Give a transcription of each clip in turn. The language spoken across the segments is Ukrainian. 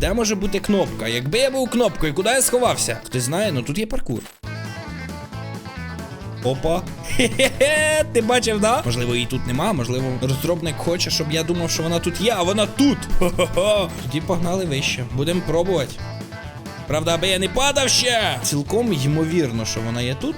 Де може бути кнопка? Якби я був кнопкою, куди я сховався? Хтось знає, ну тут є паркур. Опа. Хе-хе-хе, ти бачив, да? Можливо, її тут нема, можливо, розробник хоче, щоб я думав, що вона тут є, а вона тут. Хо-хо-хо. Тоді погнали вище. Будемо пробувати. Правда, аби я не падав ще. Цілком ймовірно, що вона є тут.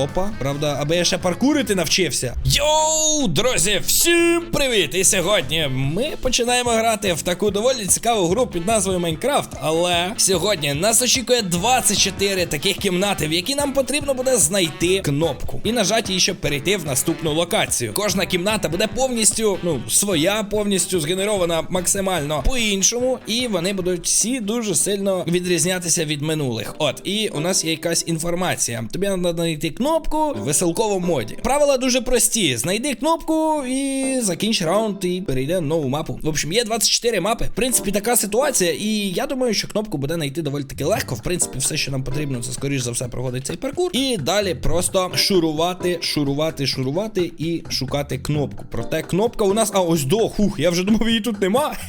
Опа, правда, аби я ще паркурити навчився. Йоу, друзі, всім привіт! І сьогодні ми починаємо грати в таку доволі цікаву гру під назвою Майнкрафт. Але сьогодні нас очікує 24 таких кімнати, в які нам потрібно буде знайти кнопку і нажати її, щоб перейти в наступну локацію. Кожна кімната буде повністю, ну, своя, повністю згенерована максимально по-іншому, і вони будуть всі дуже сильно відрізнятися від минулих. От, і у нас є якась інформація. Тобі треба знайти кнопку в веселковому моді. Правила дуже прості: знайди кнопку і закінч раунд, і перейде на нову мапу. В общем, є 24 мапи. В принципі, така ситуація, і я думаю, що кнопку буде знайти доволі таки легко. В принципі, все, що нам потрібно, це скоріш за все проходить цей паркур. І далі просто шурувати, шурувати, шурувати і шукати кнопку. Проте кнопка у нас. А ось до, хух, я вже думав, її тут нема.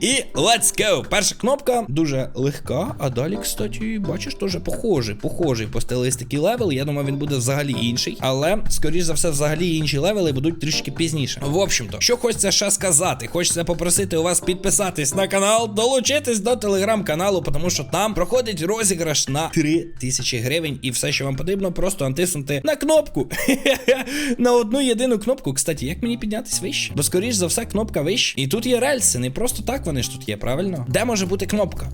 І let's go. Перша кнопка дуже легка, а далі, кстати, бачиш, теж похожий, похожий по стилистиці левел. Я думаю, він буде взагалі інший. Але, скоріш за все, взагалі інші левели будуть трішки пізніше. В общем-то, що хочеться ще сказати, хочеться попросити у вас підписатись на канал, долучитись до телеграм-каналу, тому що там проходить розіграш на 3000 гривень, і все, що вам потрібно, просто натиснути на кнопку. на одну єдину кнопку. Кстати, як мені піднятись вище? Бо, скоріш за все, кнопка вище. І тут є рельси, не просто так вони ж тут є, правильно? Де може бути кнопка?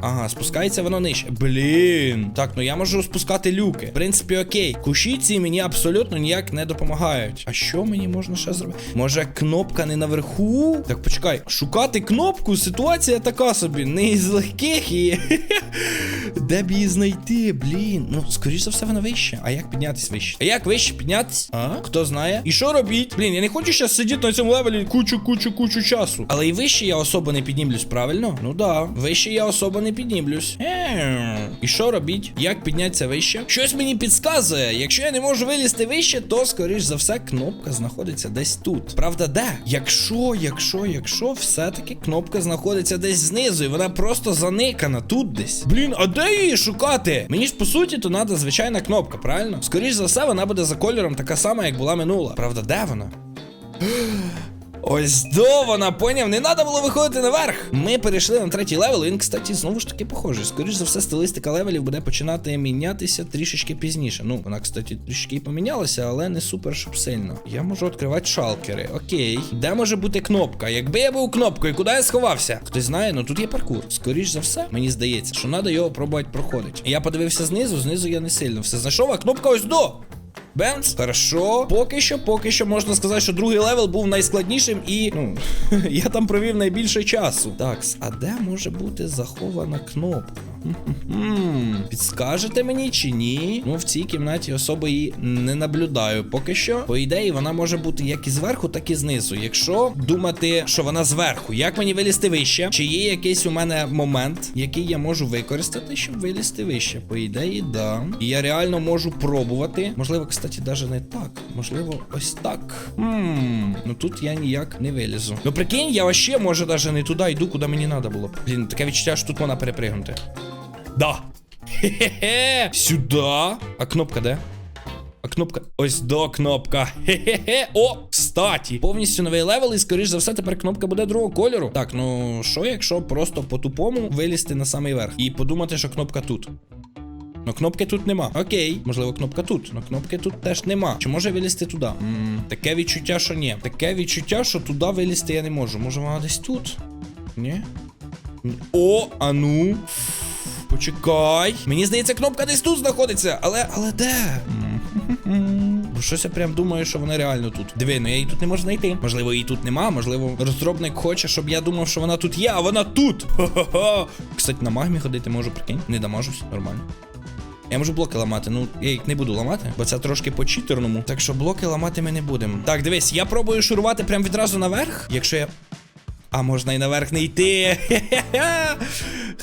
Ага, спускається воно нижче. Блін. Так, ну я можу спускати люки. В принципі, окей. Кущі ці мені абсолютно ніяк не допомагають. А що мені можна ще зробити? Може, кнопка не наверху? Так, почекай. Шукати кнопку, ситуація така собі. Не із легких і. Де б її знайти? Блін. Ну, скоріш за все, вона вище. А як піднятись вище? А як вище піднятись? А? Хто знає? І що робіть? Блін, я не хочу зараз сидіти на цьому левелі кучу, кучу, кучу часу. Але і вище я особо не піднімлюсь, правильно? Ну да. Вище я особо не піднімлюсь. Ем. І що робіть? Як піднятися вище? Щось мені підказує. Якщо я не можу вилізти вище, то скоріш за все кнопка знаходиться десь тут. Правда, де? Якщо, якщо, якщо, все-таки кнопка знаходиться десь знизу, і вона просто заникана тут десь. Блін, а де її шукати? Мені ж по суті, то треба звичайна кнопка, правильно? Скоріш за все, вона буде за кольором така сама, як була минула. Правда, де вона? Ось до вона поняв, не треба було виходити наверх. Ми перейшли на третій левел. Він, кстати, знову ж таки похожий. Скоріш за все, стилистика левелів буде починати мінятися трішечки пізніше. Ну, вона, кстати, трішки помінялася, але не супер, щоб сильно. Я можу відкривати шалкери. Окей. Де може бути кнопка? Якби я був кнопкою, куди я сховався? Хтось знає, ну тут є паркур. Скоріш за все, мені здається, що треба його пробувати проходити. Я подивився знизу, знизу я не сильно все знайшов, а кнопка ось до. Бенц, хорошо. Поки що, поки що можна сказати, що другий левел був найскладнішим і. Ну, я там провів найбільше часу. Так, а де може бути захована кнопка? Підскажете мені чи ні? Ну, в цій кімнаті особо її не наблюдаю. Поки що, по ідеї, вона може бути як і зверху, так і знизу. Якщо думати, що вона зверху, як мені вилізти вище? Чи є якийсь у мене момент, який я можу використати, щоб вилізти вище? По ідеї, да. І я реально можу пробувати. Можливо, кстати, навіть не так. Можливо, ось так. Хм, ну тут я ніяк не вилізу. Ну прикинь, я вообще, може, навіть не туди йду, куди мені треба було. Блін, таке відчуття, що тут можна перепригнути. Да. Хе-хе-хе. Сюда. А кнопка де? А кнопка. Ось до кнопка. Хе-хе-хе. О, кстаті. Повністю новий левел, і скоріш за все, тепер кнопка буде другого кольору. Так, ну що, якщо просто по-тупому вилізти на самий верх і подумати, що кнопка тут. Ну, кнопки тут нема. Окей, можливо, кнопка тут. Ну, кнопки тут теж нема. Чи може вилізти туди? м таке відчуття, що ні. Таке відчуття, що туди вилізти я не можу. Може вона десь тут? Ні? О, а ну. Почекай. Мені здається, кнопка десь тут знаходиться. Але. але де? Бо щось я прям думаю, що вона реально тут. Диви, ну я її тут не можу знайти. Можливо, її тут нема. Можливо, розробник хоче, щоб я думав, що вона тут є, а вона тут. Хо-хо-хо. Кстати, на магмі ходити можу, прикинь. Не дамажусь, нормально. Я можу блоки ламати. Ну, я їх не буду ламати, бо це трошки по читерному. Так що блоки ламати ми не будемо. Так, дивись, я пробую шурувати прям відразу наверх. Якщо я. А можна і наверх не йти. Хе-хе-хе.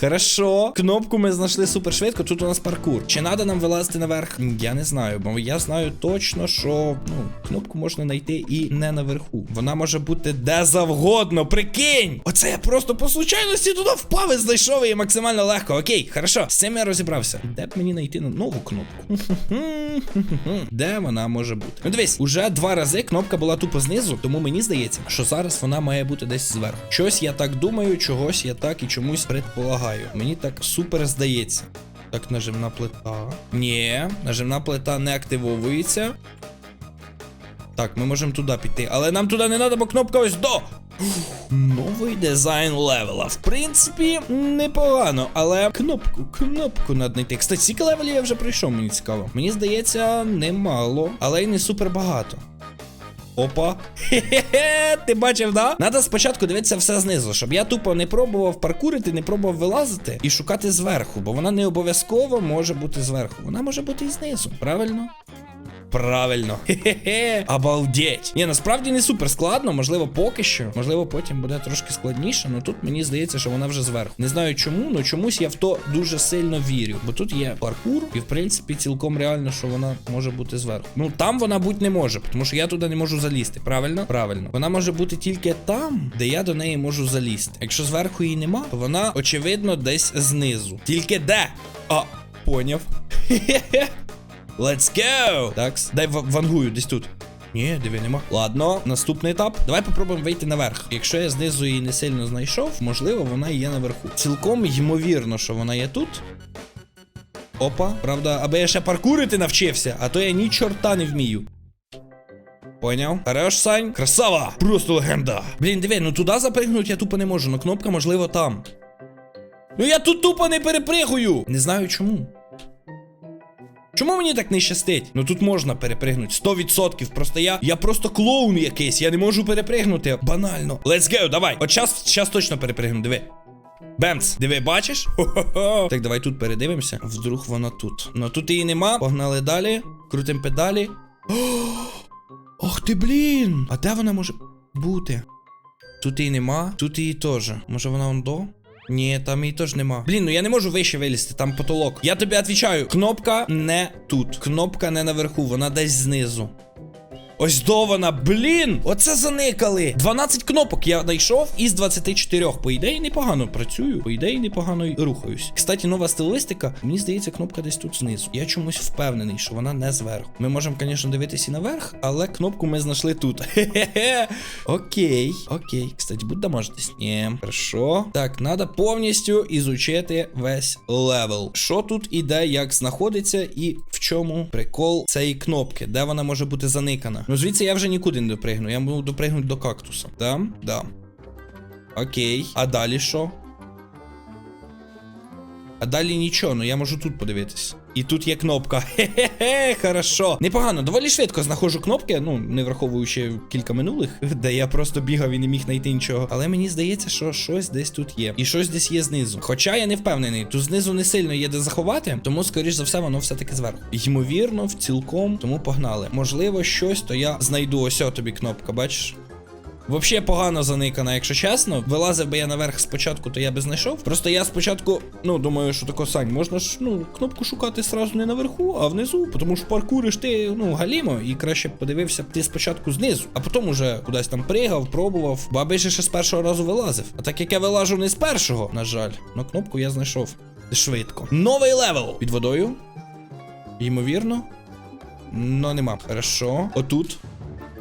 Хорошо. Кнопку ми знайшли супер швидко. Тут у нас паркур. Чи треба нам вилазити наверх? Я не знаю, бо я знаю точно, що ну, кнопку можна знайти і не наверху. Вона може бути де завгодно. Прикинь! Оце я просто по случайності туди впав і знайшов її максимально легко. Окей, хорошо. З цим я розібрався. Де б мені знайти нову кнопку? Де вона може бути? Ну дивись, уже два рази кнопка була тупо знизу, тому мені здається, що зараз вона має бути десь зверху. Щось я так думаю, чогось я так і чомусь предполагаю. Мені так супер здається. Так, нажимна плита. Ні, нажимна плита не активовується. Так, ми можемо туди піти, але нам туди не треба, бо кнопка ось до. Новий дизайн левела. В принципі, непогано, але кнопку, кнопку надо знайти. Кстати, скільки левелів я вже пройшов, мені цікаво. Мені здається, немало, але й не супер багато. Опа. Хе-хе-хе, ти бачив, да? Надо спочатку дивитися все знизу, щоб я тупо не пробував паркурити, не пробував вилазити і шукати зверху, бо вона не обов'язково може бути зверху. Вона може бути і знизу, правильно? Правильно. Хе-хе-хе. Обалдеть. Ні, насправді не супер складно, можливо, поки що. Можливо, потім буде трошки складніше. але тут мені здається, що вона вже зверху. Не знаю чому, але чомусь я в то дуже сильно вірю. Бо тут є паркур, і в принципі цілком реально, що вона може бути зверху. Ну там вона бути не може, тому що я туди не можу залізти. Правильно? Правильно. Вона може бути тільки там, де я до неї можу залізти. Якщо зверху її нема, то вона очевидно десь знизу. Тільки де? А, поняв. Let's go! Так, дай ва- вангую десь тут. Ні, диви, нема. Ладно, наступний етап. Давай попробуємо вийти наверх. Якщо я знизу її не сильно знайшов, можливо, вона є наверху. Цілком ймовірно, що вона є тут. Опа, правда, аби я ще паркурити навчився, а то я ні чорта не вмію. Поняв? Хорош, Сань. Красава! Просто легенда. Блін, диви, ну туди запригнути я тупо не можу, но кнопка, можливо, там. Ну я тут тупо не перепригую. Не знаю чому. Чому мені так не щастить? Ну тут можна перепригнути 100%. Просто я. Я просто клоун якийсь, я не можу перепригнути. Банально. Let's go, давай. От час, час точно перепригну, диви. Бемц, диви, бачиш? Хо-хо-хо. Так, давай тут передивимося. Вдруг вона тут. Ну тут її нема. Погнали далі. Крутим педалі. Ох ти, блін! А де вона може бути? Тут її нема, тут її теж. Може вона он до? Ні, там її теж нема. Блін, ну я не можу вище вилізти, там потолок. Я тобі відповідаю, кнопка не тут. Кнопка не наверху, вона десь знизу. Ось до вона, блін! Оце заникали. 12 кнопок я знайшов із 24. По ідеї непогано працюю, по ідеї непогано рухаюсь. Кстати, нова стилистика. Мені здається, кнопка десь тут знизу. Я чомусь впевнений, що вона не зверху. Ми можемо, звісно, дивитися і наверх, але кнопку ми знайшли тут. Хе-хе-хе. Окей, окей. Кстати, будь домажитись. Ні, хорошо. Так, треба повністю ізучити весь левел. Що тут іде, як знаходиться, і в чому прикол цієї кнопки, де вона може бути заникана. Ну, звідси я вже нікуди не допригну. Я можу допригнути до кактуса. Да? Да. Окей. А далі що? А далі нічого, ну я можу тут подивитись. І тут є кнопка. Хе-хе-хе, хорошо. Непогано, доволі швидко знаходжу кнопки, ну, не враховуючи кілька минулих, де я просто бігав і не міг знайти нічого. Але мені здається, що щось десь тут є. І щось десь є знизу. Хоча я не впевнений, тут знизу не сильно є де заховати, тому, скоріш за все, воно все-таки зверху. Ймовірно, в цілком, тому погнали. Можливо, щось, то я знайду. Ось о тобі кнопка, бачиш? Вообще погано заникана, якщо чесно. Вилазив би я наверх спочатку, то я би знайшов. Просто я спочатку, ну, думаю, що тако Сань, можна ж ну, кнопку шукати сразу не наверху, а внизу. Тому що паркуриш ти, ну, галімо, і краще б подивився б ти спочатку знизу, а потім уже кудись там пригав, пробував. Бо аби ще з першого разу вилазив. А так як я вилажу не з першого, на жаль, но кнопку я знайшов швидко. Новий левел під водою. Ймовірно. Ну, нема. Хорошо. Отут.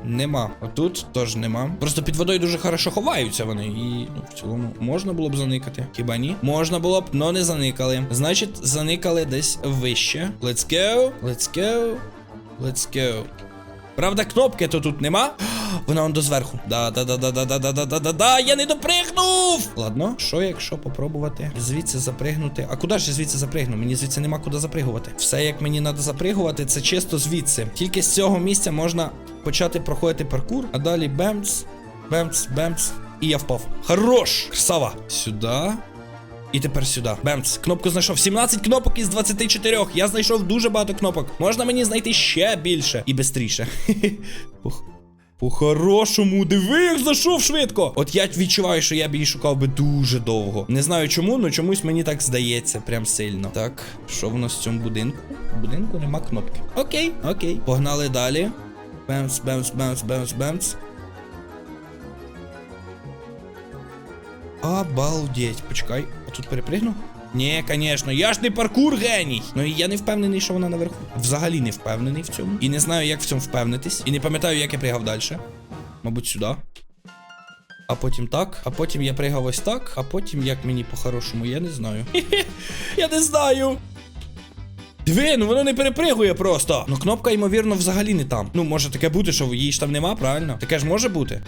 Нема. Отут теж нема. Просто під водою дуже хорошо ховаються вони. І ну, в цілому можна було б заникати. Хіба ні? Можна було б, но не заникали. Значить, заникали десь вище. Let's go. Let's go. Let's go. Правда, кнопки то тут нема. Вона он до зверху. Да, да, да, да, да, да, да, да, да, да, да, я не допригнув. Ладно, що якщо попробувати звідси запригнути? А куди ж я звідси запригну? Мені звідси нема куди запригувати. Все, як мені треба запригувати, це чисто звідси. Тільки з цього місця можна почати проходити паркур, а далі бемц, бемц, бемц. І я впав. Хорош! Красава! Сюди. І тепер сюди. Бемц, кнопку знайшов. 17 кнопок із 24. Я знайшов дуже багато кнопок. Можна мені знайти ще більше і бистріше. По-хорошому, диви, як зайшов швидко. От я відчуваю, що я б її шукав би дуже довго. Не знаю чому, але чомусь мені так здається, прям сильно. Так, що в нас в цьому будинку? В будинку нема кнопки. Окей, окей. Погнали далі. Бемс, бемс, бемс, бемс, бемс. Обалдеть. Почекай, тут перепригну? Ні, звісно, я ж не паркур геній. Ну і я не впевнений, що вона наверху. Взагалі не впевнений в цьому. І не знаю, як в цьому впевнитись. І не пам'ятаю, як я пригав далі. Мабуть, сюди. А потім так, а потім я пригав ось так, а потім як мені по-хорошому, я не знаю. Я не знаю. Диви, ну воно не перепригує просто. Ну кнопка, ймовірно, взагалі не там. Ну, може таке бути, що її ж там нема, правильно? Таке ж може бути.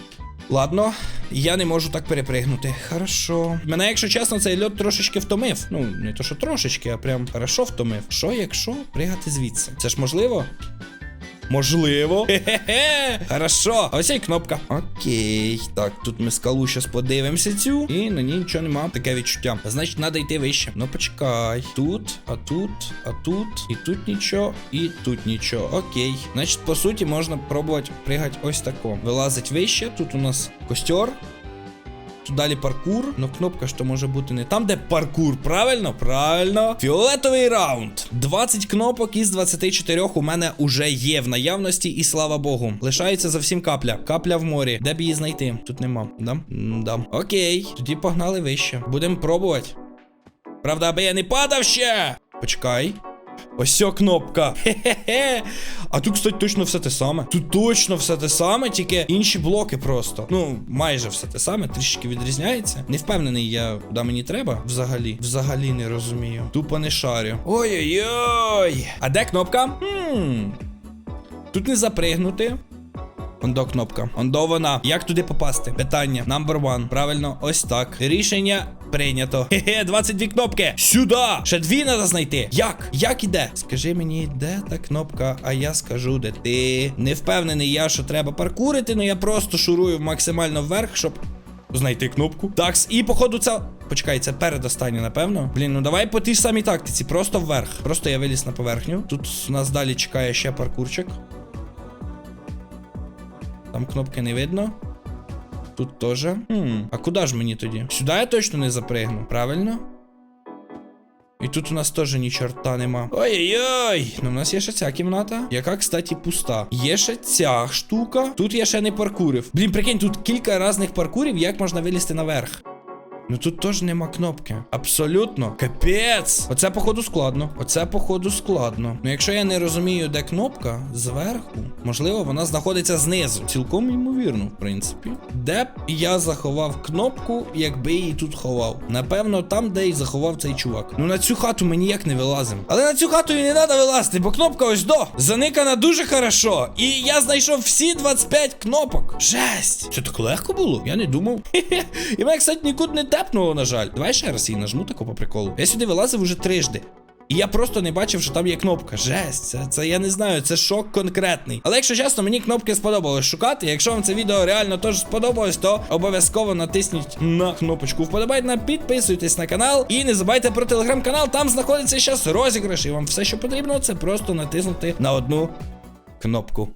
Ладно, я не можу так перепригнути. Хорошо. Мене, якщо чесно, цей льот трошечки втомив. Ну, не то, що трошечки, а прям хорошо втомив. Що, якщо пригати звідси? Це ж можливо? Можливо. Хе-хе-хе. Хорошо. Ось і кнопка. Окей. Так, тут ми скалу щас подивимося цю. І на ній нічого нема. Таке відчуття. Значить, треба йти вище. Ну почекай. Тут, а тут, а тут. І тут нічого, і тут нічого. Окей. Значить, по суті, можна пробувати пригати ось тако. Вилазить вище. Тут у нас костер. Далі паркур, ну кнопка то може бути не там, де паркур, правильно? Правильно. Фіолетовий раунд. 20 кнопок із 24 у мене уже є в наявності, і слава Богу. Лишається зовсім капля. Капля в морі. Де б її знайти? Тут нема. Да? М, Да. Окей. Тоді погнали вище. Будемо пробувати. Правда, аби я не падав ще. Почекай. Ось ця кнопка. Хе-хе-хе. А тут, кстати, точно все те саме. Тут точно все те саме, тільки інші блоки просто. Ну, майже все те саме, трішки відрізняється. Не впевнений я, куди мені треба. Взагалі. Взагалі не розумію. Тупо не шарю. Ой-ой-ой. А де кнопка? Хм. Тут не запригнути. Ондо кнопка. Ондо вона. Як туди попасти? Питання. Number one. Правильно, ось так. Рішення прийнято. Хе-хе, 22 кнопки. Сюди! Ще дві треба знайти. Як? Як іде? Скажи мені, де та кнопка, а я скажу, де ти. Не впевнений я, що треба паркурити, але я просто шурую максимально вверх, щоб. Знайти кнопку. Такс, і походу це. Почекай, це передостання, напевно. Блін, ну давай по тій самій тактиці, просто вверх. Просто я виліз на поверхню. Тут нас далі чекає ще паркурчик. Там кнопки не видно. Тут теж. Хм. А куди ж мені тоді? Сюди я точно не запригну, правильно? І тут у нас теж ні чорта нема. Ой-ой-ой! Ну, у нас є ще ця кімната, яка, кстати, пуста. Є ще ця штука. Тут я ще не паркурив. Блін, прикинь, тут кілька різних паркурів, як можна вилізти наверх. Ну тут теж нема кнопки. Абсолютно. Капець. Оце, походу, складно. Оце, походу, складно. Ну, якщо я не розумію, де кнопка зверху, можливо, вона знаходиться знизу. Цілком ймовірно, в принципі. Де б я заховав кнопку, якби її тут ховав? Напевно, там, де і заховав цей чувак. Ну на цю хату ми ніяк не вилазимо. Але на цю хату і не треба вилазити, бо кнопка ось до. Заникана дуже хорошо. І я знайшов всі 25 кнопок. Жесть! Це так легко було? Я не думав. І мене, кстати, нікуди не тепнуло, на жаль. Давай ще раз її нажму тако по приколу. Я сюди вилазив уже трижди. І я просто не бачив, що там є кнопка. Жесть, це, це я не знаю, це шок конкретний. Але якщо чесно, мені кнопки сподобалось шукати. Якщо вам це відео реально теж сподобалось, то обов'язково натисніть на кнопочку вподобайна, підписуйтесь на канал і не забувайте про телеграм-канал. Там знаходиться зараз розіграш. І вам все, що потрібно, це просто натиснути на одну кнопку.